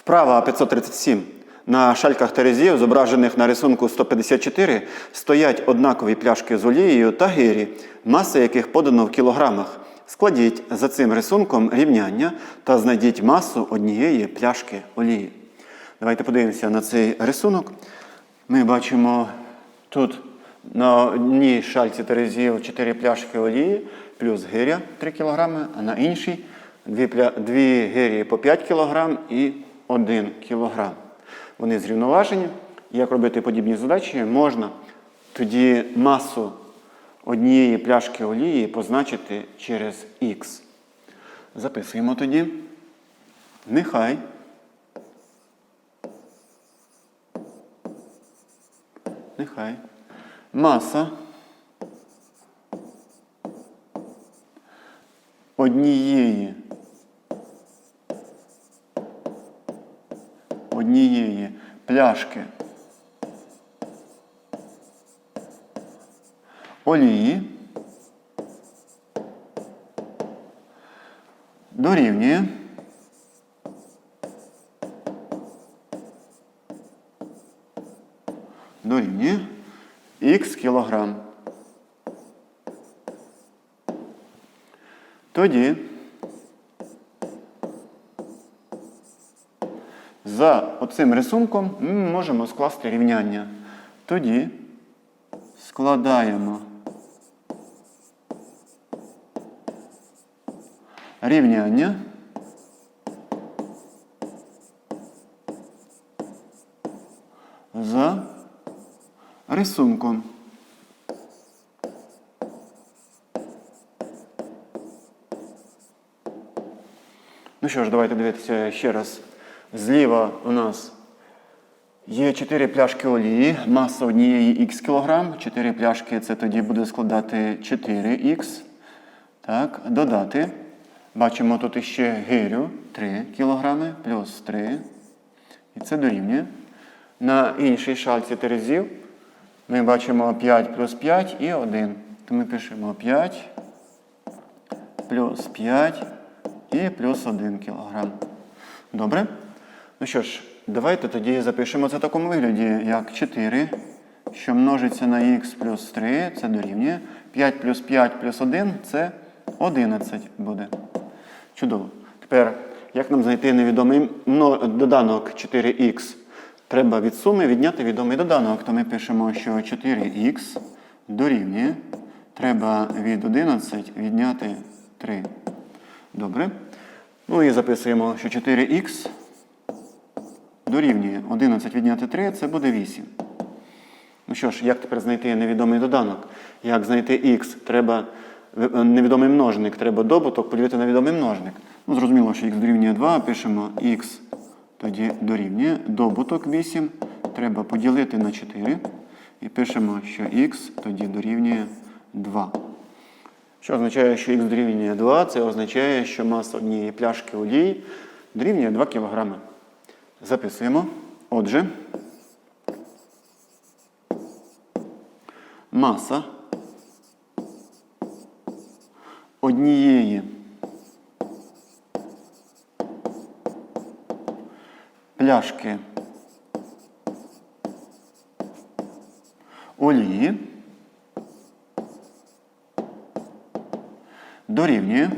Вправа 537. На шальках терезів, зображених на рисунку 154, стоять однакові пляшки з олією та гирі, маса яких подано в кілограмах. Складіть за цим рисунком рівняння та знайдіть масу однієї пляшки олії. Давайте подивимося на цей рисунок. Ми бачимо тут на одній шальці терезів 4 пляшки олії плюс гиря 3 кг, а на іншій 2, 2 гирі по 5 кг і 1 кг. Вони зрівноважені. Як робити подібні задачі, можна тоді масу однієї пляшки олії позначити через х. Записуємо тоді. Нехай Нехай. Маса однієї пляшки. Олії. Дорівнює. Дорівнює. Х кілограм. Тоді за оцим рисунком ми можемо скласти рівняння. Тоді складаємо рівняння. За рисунком. Ну що ж, давайте дивитися ще раз. Зліва у нас є 4 пляшки олії, маса однієї х кілограм. 4 пляшки це тоді буде складати 4х. Так, додати. Бачимо тут іще гирю 3 кг плюс 3. І це дорівнює. На іншій шальці терезів ми бачимо 5 плюс 5 і 1. То ми пишемо 5 плюс 5 і плюс 1 кг. Добре? Ну що ж, давайте тоді запишемо це в такому вигляді, як 4, що множиться на х плюс 3, це дорівнює. 5 плюс 5 плюс 1 це 11 буде. Чудово. Тепер, як нам знайти невідомий доданок 4х? Треба від суми відняти відомий доданок. То ми пишемо, що 4х дорівнює. Треба від 11 відняти 3. Добре. Ну і записуємо, що 4х дорівнює 11 відняти 3, це буде 8. Ну що ж, як тепер знайти невідомий доданок? Як знайти х? Треба е, невідомий множник, треба добуток поділити на відомий множник. Ну, зрозуміло, що х дорівнює 2, пишемо х тоді дорівнює. Добуток 8 треба поділити на 4. І пишемо, що х тоді дорівнює 2. Що означає, що х дорівнює 2? Це означає, що маса однієї пляшки олії дорівнює 2 кг. Записуємо. Отже, маса однієї пляшки олії дорівнює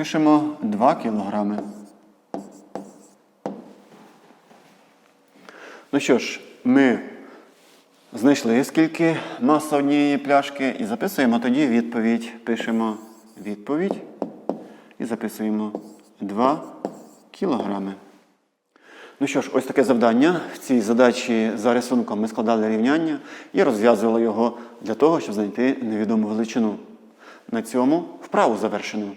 пишемо 2 кілограми. Ну що ж, ми знайшли скільки маса однієї пляшки і записуємо тоді відповідь. Пишемо відповідь і записуємо 2 кілограми. Ну що ж, ось таке завдання. В цій задачі за рисунком ми складали рівняння і розв'язували його для того, щоб знайти невідому величину. На цьому вправу завершено.